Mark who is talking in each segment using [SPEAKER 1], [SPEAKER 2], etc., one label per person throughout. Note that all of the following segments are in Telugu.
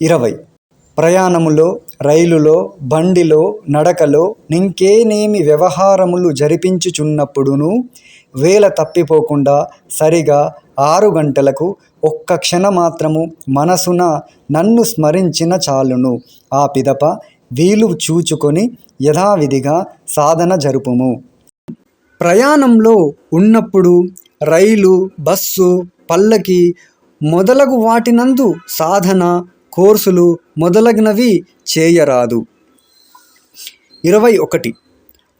[SPEAKER 1] ఇరవై. ప్రయాణములో రైలులో బండిలో నడకలో నింకేనేమి వ్యవహారములు జరిపించుచున్నప్పుడును వేళ తప్పిపోకుండా సరిగా ఆరు గంటలకు ఒక్క క్షణమాత్రము మనసున నన్ను స్మరించిన చాలును. ఆ పిదప వీలు చూచుకొని యథావిధిగా సాధన జరుపుము. ప్రయాణంలో ఉన్నప్పుడు రైలు బస్సు పల్లకి మొదలగు వాటినందు సాధన కోర్సులు మొదలగునవి చేయరాదు. ఇరవై ఒకటి.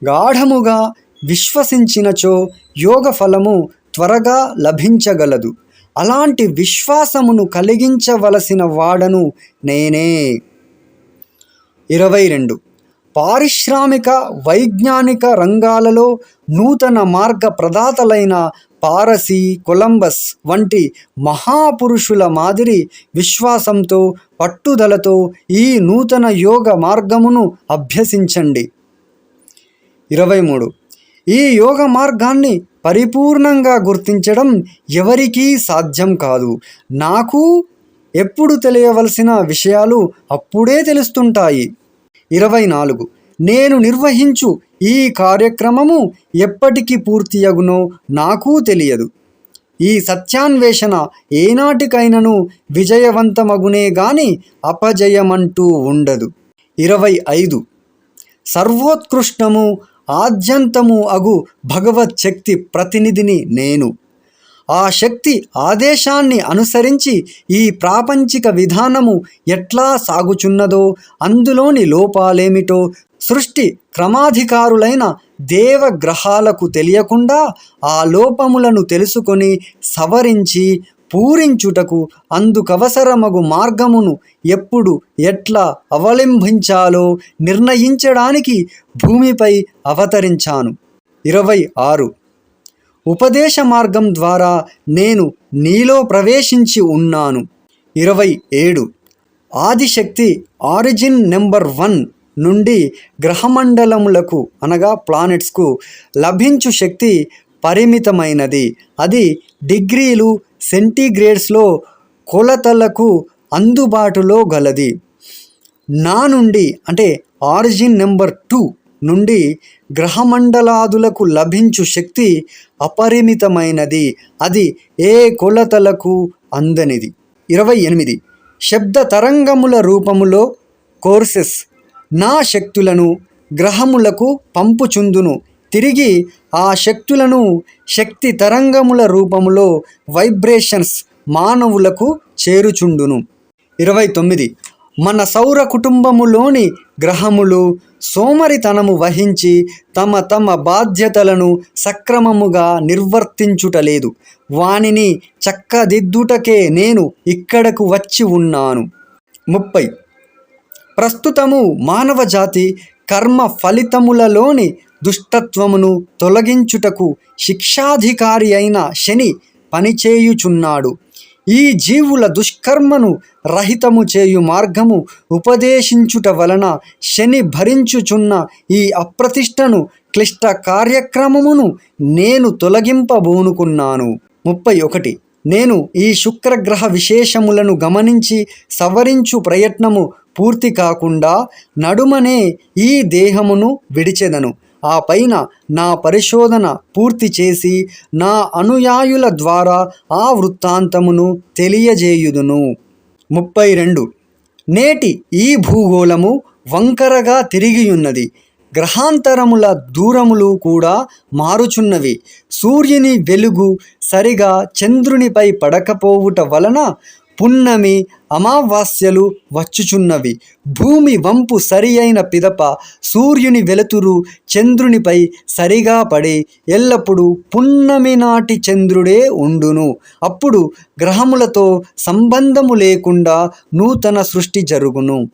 [SPEAKER 1] గాఢముగా విశ్వసించినచో యోగ ఫలము త్వరగా లభించగలదు. అలాంటి విశ్వాసమును కలిగించవలసిన వాడను నేనే. ఇరవై రెండు. పారిశ్రామిక వైజ్ఞానిక రంగాలలో నూతన మార్గ ప్రదాతలైన పారసీ కొలంబస్ వంటి మహాపురుషుల మాదిరి విశ్వాసంతో పట్టుదలతో ఈ నూతన యోగ మార్గమును అభ్యసించండి. ఇరవై మూడు. ఈ యోగ మార్గాన్ని పరిపూర్ణంగా గుర్తించడం ఎవరికీ సాధ్యం కాదు. నాకు ఎప్పుడు తెలియవలసిన విషయాలు అప్పుడే తెలుస్తుంటాయి. ఇరవై నాలుగు. నేను నిర్వహించు ఈ కార్యక్రమము ఎప్పటికి పూర్తియగునో నాకూ తెలియదు. ఈ సత్యాన్వేషణ ఏనాటికైనను విజయవంతమగునే గాని అపజయమంటూ ఉండదు. ఇరవై ఐదు. సర్వోత్కృష్టము ఆద్యంతము అగు భగవత్ శక్తి ప్రతినిధిని నేను. ఆ శక్తి ఆదేశాన్ని అనుసరించి ఈ ప్రాపంచిక విధానము ఎట్లా సాగుచున్నదో అందులోని లోపాలేమిటో సృష్టి క్రమాధికారులైన దేవగ్రహాలకు తెలియకుండా ఆ లోపములను తెలుసుకొని సవరించి పూరించుటకు అందుకవసరమగు మార్గమును ఎప్పుడు ఎట్లా అవలంబించాలో నిర్ణయించడానికి భూమిపై అవతరించాను. ఇరవై ఆరు. ఉపదేశ మార్గం ద్వారా నేను నీలో ప్రవేశించి ఉన్నాను. ఇరవై ఏడు. ఆదిశక్తి ఆరిజిన్ నెంబర్ వన్ నుండి గ్రహమండలములకు అనగా ప్లానెట్స్కు లభించు శక్తి పరిమితమైనది. అది డిగ్రీలు సెంటీగ్రేడ్స్లో కొలతలకు అందుబాటులో గలది. నా నుండి అంటే ఆరిజిన్ నెంబర్ టూ నుండి గ్రహమండలాదులకు లభించు శక్తి అపరిమితమైనది. అది ఏ కొలతలకు అందనిది? ఇరవై ఎనిమిది. శబ్ద తరంగముల రూపములో కోర్సెస్ నా శక్తులను గ్రహములకు పంపుచుందును. తిరిగి ఆ శక్తులను శక్తి తరంగముల రూపములో వైబ్రేషన్స్ మానవులకు చేరుచుండును. ఇరవై తొమ్మిది. మన సౌర కుటుంబములోని గ్రహములు సోమరితనము వహించి తమ తమ బాధ్యతలను సక్రమముగా నిర్వర్తించుటలేదు. వానిని చక్కదిద్దుటకే నేను ఇక్కడకు వచ్చి ఉన్నాను. ముప్పై. ప్రస్తుతము మానవ జాతి కర్మ ఫలితములలోని దుష్టత్వమును తొలగించుటకు శిక్షాధికారి అయిన శని పనిచేయుచున్నాడు. ఈ జీవుల దుష్కర్మను రహితము చేయు మార్గము ఉపదేశించుట వలన శని భరించుచున్న ఈ అప్రతిష్టను క్లిష్ట కార్యక్రమమును నేను తొలగింపబోనుకున్నాను. ముప్పై ఒకటి. నేను ఈ శుక్రగ్రహ విశేషములను గమనించి సవరించు ప్రయత్నము పూర్తి కాకుండా నడుమనే ఈ దేహమును విడిచెదను. ఆ పైన నా పరిశోధన పూర్తి చేసి నా అనుయాయుల ద్వారా ఆ వృత్తాంతమును తెలియజేయుదును. ముప్పై రెండు. నేటి ఈ భూగోళము వంకరగా తిరిగియున్నది. గ్రహాంతరముల దూరములు కూడా మారుచున్నవి. సూర్యుని వెలుగు సరిగా చంద్రునిపై పడకపోవుట వలన పున్నమి అమావాస్యలు వచ్చుచున్నవి. భూమి వంపు సరి అయిన పిదప సూర్యుని వెలుతురు చంద్రునిపై సరిగా పడి ఎల్లప్పుడూ పున్నమి నాటి చంద్రుడే ఉండును. అప్పుడు గ్రహములతో సంబంధము లేకుండా నూతన సృష్టి జరుగును.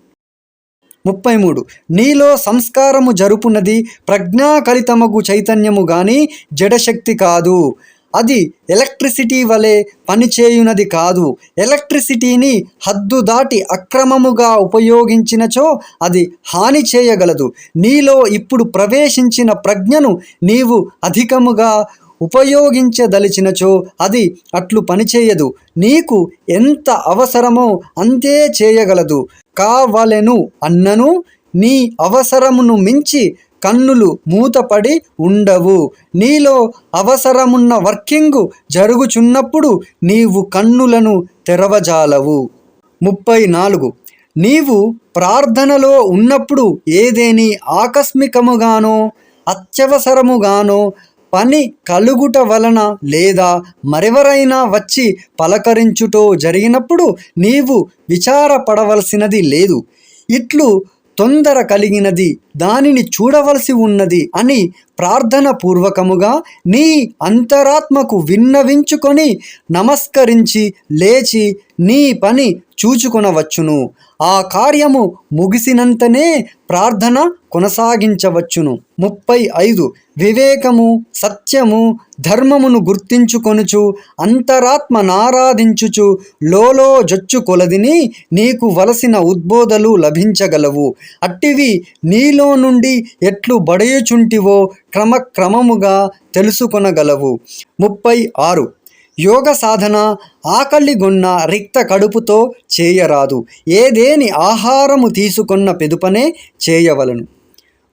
[SPEAKER 1] ముప్పై మూడు నీలో సంస్కారము జరుపునది ప్రజ్ఞాకలితమగు చైతన్యము గాని జడశక్తి కాదు. అది ఎలక్ట్రిసిటీ వలె పనిచేయునది కాదు. ఎలక్ట్రిసిటీని హద్దు దాటి అక్రమముగా ఉపయోగించినచో అది హాని చేయగలదు. నీలో ఇప్పుడు ప్రవేశించిన ప్రజ్ఞను నీవు అధికముగా ఉపయోగించదలిచినచో అది అట్లు పనిచేయదు. నీకు ఎంత అవసరమో అంతే చేయగలదు. కావలెను అన్నను నీ అవసరమును మించి కన్నులు మూతపడి ఉండవు. నీలో అవసరమున్న వర్కింగు జరుగుచున్నప్పుడు నీవు కన్నులను తెరవజాలవు. ముప్పై నాలుగు నీవు ప్రార్థనలో ఉన్నప్పుడు ఏదేని ఆకస్మికముగానో అత్యవసరముగానో పని కలుగుట వలన లేదా మరెవరైనా వచ్చి పలకరించుటో జరిగినప్పుడు నీవు విచారపడవలసినది లేదు. ఇట్లు తొందర కలిగినది దానిని చూడవలసి ఉన్నది అని ప్రార్థన పూర్వకముగా నీ అంతరాత్మకు విన్నవించుకొని నమస్కరించి లేచి నీ పని చూచుకొనవచ్చును. ఆ కార్యము ముగిసినంతనే ప్రార్థన కొనసాగించవచ్చును. ముప్పై ఐదు. వివేకము సత్యము ధర్మమును గుర్తించుకొనుచు అంతరాత్మనారాధించుచు లోలో జొచ్చు కొలదిని నీకు వలసిన ఉద్బోధలు లభించగలవు. అట్టివి నీలో నుండి ఎట్లు బడయుచుంటివో క్రమక్రమముగా తెలుసుకొనగలవు. ముప్పై ఆరు. యోగ సాధన ఆకలిగొన్న రిక్త కడుపుతో చేయరాదు. ఏదేని ఆహారము తీసుకొన్న పెదుపనే చేయవలను.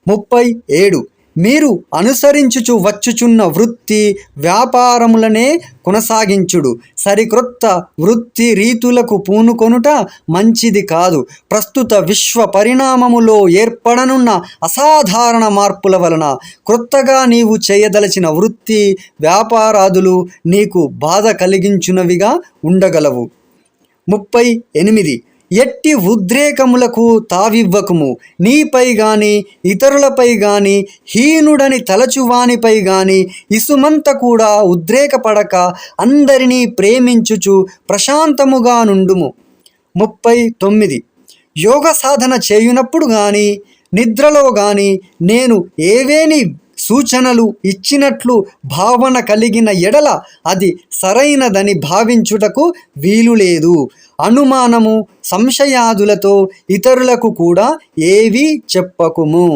[SPEAKER 1] ముప్పై ఏడు. మీరు అనుసరించుచు వచ్చుచున్న వృత్తి వ్యాపారములనే కొనసాగించుడు. సరిక్రొత్త వృత్తి రీతులకు పూనుకొనుట మంచిది కాదు. ప్రస్తుత విశ్వ పరిణామములో ఏర్పడనున్న అసాధారణ మార్పుల వలన క్రొత్తగా నీవు చేయదలచిన వృత్తి వ్యాపారాదులు నీకు బాధ కలిగించునవిగా ఉండగలవు. ముప్పై ఎనిమిది. ఎట్టి ఉద్రేకములకు తావివ్వకుము. నీపై గాని ఇతరులపై గాని హీనుడని తలచువానిపై గాని ఇసుమంత కూడా ఉద్రేకపడక అందరినీ ప్రేమించుచు ప్రశాంతముగా నుండుము. ముప్పై తొమ్మిది. యోగ సాధన చేయునప్పుడు గాని నిద్రలో గాని నేను ఏవేని సూచనలు ఇచ్చినట్లు భావన కలిగిన ఎడల అది సరైనదని భావించుటకు వీలు లేదు. అనుమానము సంశయాదులతో ఇతరులకు కూడా ఏవీ చెప్పకుము.